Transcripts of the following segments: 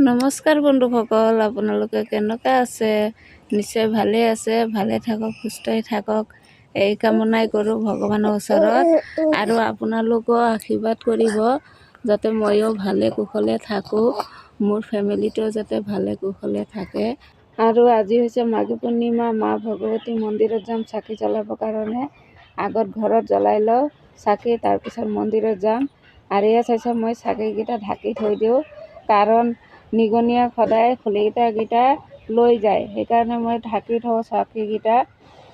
নমস্কাৰ বন্ধুসকল আপোনালোকে কেনেকুৱা আছে? নিশ্চয় ভালে আছে ভালে থাকক সুস্থই থাকক। এই কামনাই কৰোঁ ভগৱানৰ ওচৰত। আৰু আপোনালোকেও আশীৰ্বাদ কৰিব যাতে ময়ো ভালে কুশলে থাকোঁ মোৰ ফেমিলিটোও যাতে ভালে কুশলে থাকে। আৰু আজি হৈছে মাঘী পূৰ্ণিমা মা ভগৱতী মন্দিৰত যাম চাকি জ্বলাবৰ কাৰণে। আগত ঘৰত জ্বলাই লওঁ চাকি তাৰপিছত মন্দিৰত যাম। আৰু এয়া চাইছে মই চাকিকেইটা ঢাকি থৈ দিওঁ কাৰণ নিগনিয়ে সদায় খলিকেইটাকেইটা লৈ যায়। সেইকাৰণে মই ঢাকি থওঁ চাকিকেইটা।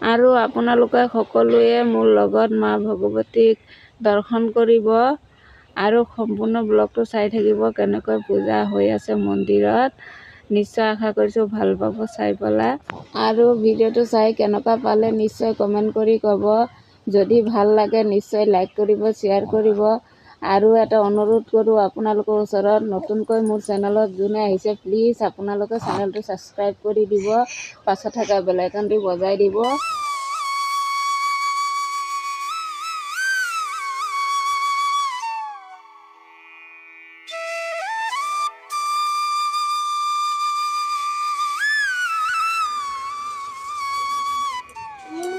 আৰু আপোনালোকে সকলোৱে মোৰ লগত মা ভগৱতীক দৰ্শন কৰিব আৰু সম্পূৰ্ণ ব্লগটো চাই থাকিব কেনেকৈ পূজা হৈ আছে মন্দিৰত। নিশ্চয় আশা কৰিছোঁ ভাল পাব চাই পেলাই। আৰু ভিডিঅ'টো চাই কেনেকুৱা পালে নিশ্চয় কমেণ্ট কৰি ক'ব। যদি ভাল লাগে নিশ্চয় লাইক কৰিব শ্বেয়াৰ কৰিব। আৰু এটা অনুৰোধ কৰোঁ আপোনালোকৰ ওচৰত নতুনকৈ মোৰ চেনেলত যোনে আহিছে প্লিজ আপোনালোকে চেনেলটো ছাবস্ক্ৰাইব কৰি দিব পাছত থকা বেলাইকনটি বজাই দিব।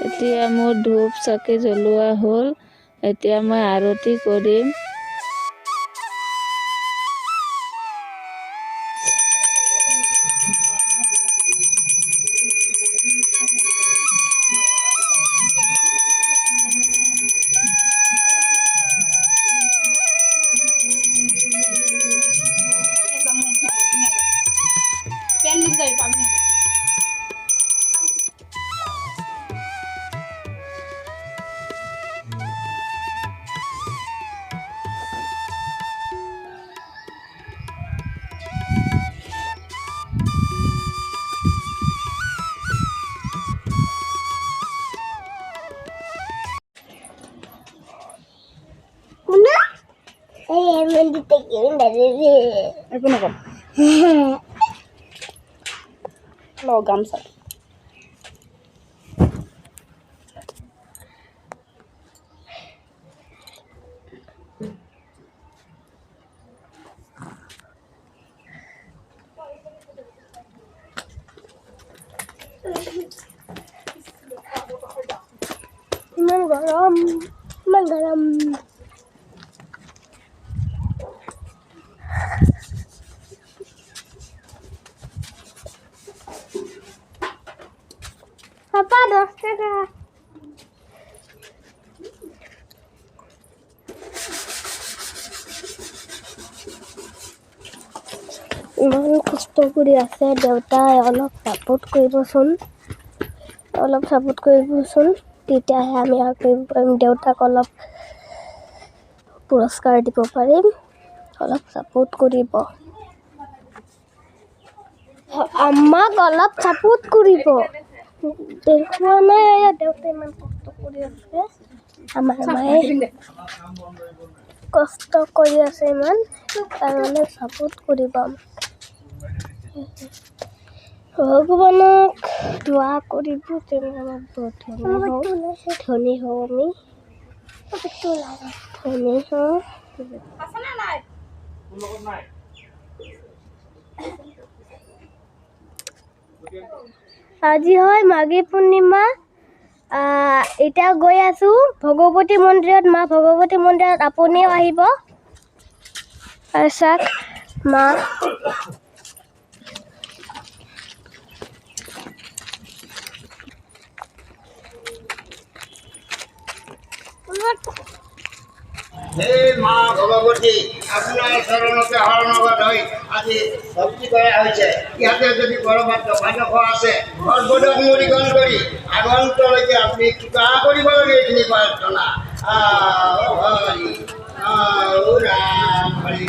এতিয়া মোৰ ধূপ চাকি জ্বলোৱা হ'ল এতিয়া মই আৰতি কৰিম। Mình అయిపోయినాక ఒక గమ్స్ Mangaram, mangaram. ইমান কষ্ট কৰি আছে দেউতাই অলপ ছাপোৰ্ট কৰিবচোন। অলপ ছাপোৰ্ট কৰিবচোন তেতিয়াহে আমি আৰু কৰিব পাৰিম দেউতাক অলপ পুৰস্কাৰ দিব পাৰিম অলপ ছাপোৰ্ট কৰিব। আমাক অলপ ছাপোৰ্ট কৰিব। দেখুওৱা নাই এয়া দেউতাই ইমান কষ্ট কৰি আছে। আমাৰ মায়ে কষ্ট কৰি আছে ইমান তাৰমানে ছাপোৰ্ট কৰিব আমাক। ভগৱানক দোৱা কৰিব তেনেকৈ ধনী হওঁ। আমি। ধনী হওঁ। আজি হয় মাঘী পূৰ্ণিমা। এতিয়া গৈ আছোঁ ভগৱতী মন্দিৰত। মা ভগৱতী মন্দিৰত আপুনিও আহিব। চাওক মা। হে মা ভগৱতী আপোনাৰ চৰণতে শৰণগত হৈ আজি ভক্তি কৰা হৈছে ইয়াতে যদি কৰবাত টকা আছে সৰ্বদক মূৰীকৰণ কৰি আগন্তলৈকে আপুনি কিবা কৰিব লাগে এইখিনি প্ৰাৰ্থনা হৰি ৰাম হৰি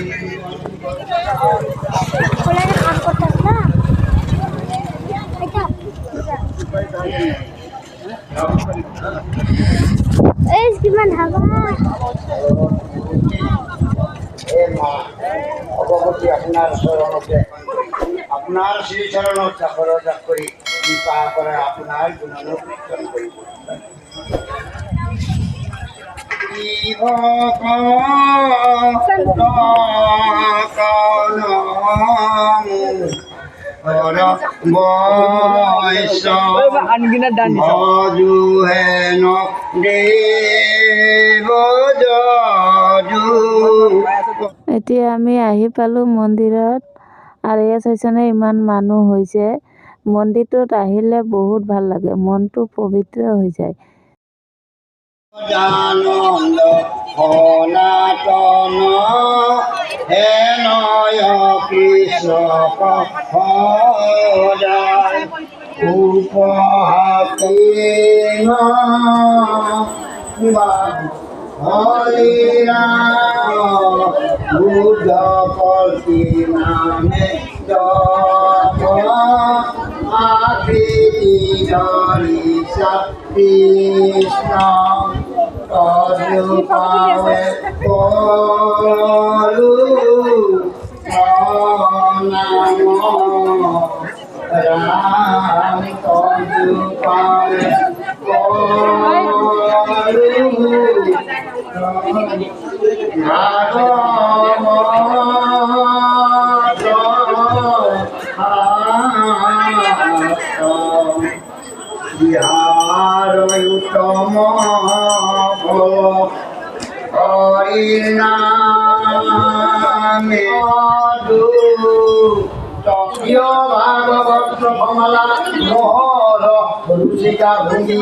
ভগবতী আপনার শরণতে আপনার শ্রী চরণত চাকর যাক কৃপা কৰে আপোনাৰ গুণানুকীৰ্তন কৰিব আনগিনা ডান ভজু যদু এতিয়া আমি আহি পালোঁ মন্দিৰত। আৰু ইয়াত চাইছেনে ইমান মানুহ হৈছে। মন্দিৰটোত আহিলে বহুত ভালো লাগে মনটো পবিত্ৰ হৈ যায়। হে নয় কৃষ্ণ সদায়। কল্পী নামে কৃষ্ণ তদুপাৱে কৰো নাম ৰাম তদুপাৱে ভাগৱত বিহাৰ উত্তম হৰিনামে তৃয় ভাগৱত কমলা মোহৰ ৰুচিকা ভূমি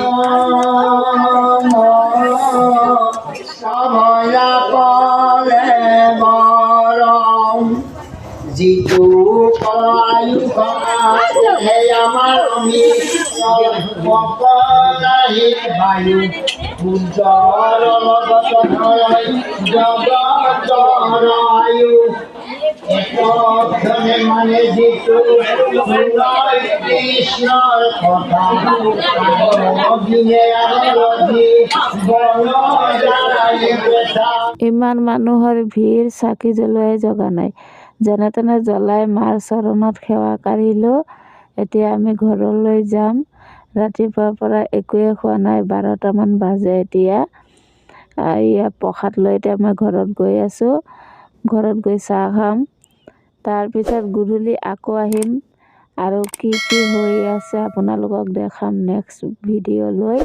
সময়া কলে মৰম যিটো কলায়ু হে আমাৰ অমিত বায়ু সূৰ্যৰ লগত ধৰাই জগতৰ মানে ইমান মানুহৰ ভিৰ চাকি জ্বলোৱাই জগা নাই। যেনে তেনে জ্বলাই মাৰ চৰণত সেৱা কাঢ়িলোঁ। এতিয়া আমি ঘৰলৈ যাম। ৰাতিপুৱাৰ পৰা একোৱে খোৱা নাই, বাৰটামান বাজে এতিয়া। এয়া প্ৰসাদ লৈ এতিয়া মই ঘৰত গৈ আছোঁ। ঘৰত গৈ চাহ খাম। তাৰপিছত গধূলি আকৌ আহিম। আৰু কি কি হৈ আছে আপোনালোকক দেখাম নেক্সট ভিডিঅ' লৈ।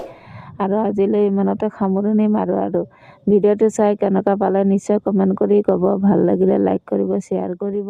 আৰু আজিলৈ ইমানতে সামৰণি মাৰোঁ আৰু ভিডিঅ'টো চাই কেনেকুৱা পালে নিশ্চয় কমেণ্ট কৰি ক'ব। ভালো লাগিলে লাইক কৰিব শ্বেয়াৰ কৰিব।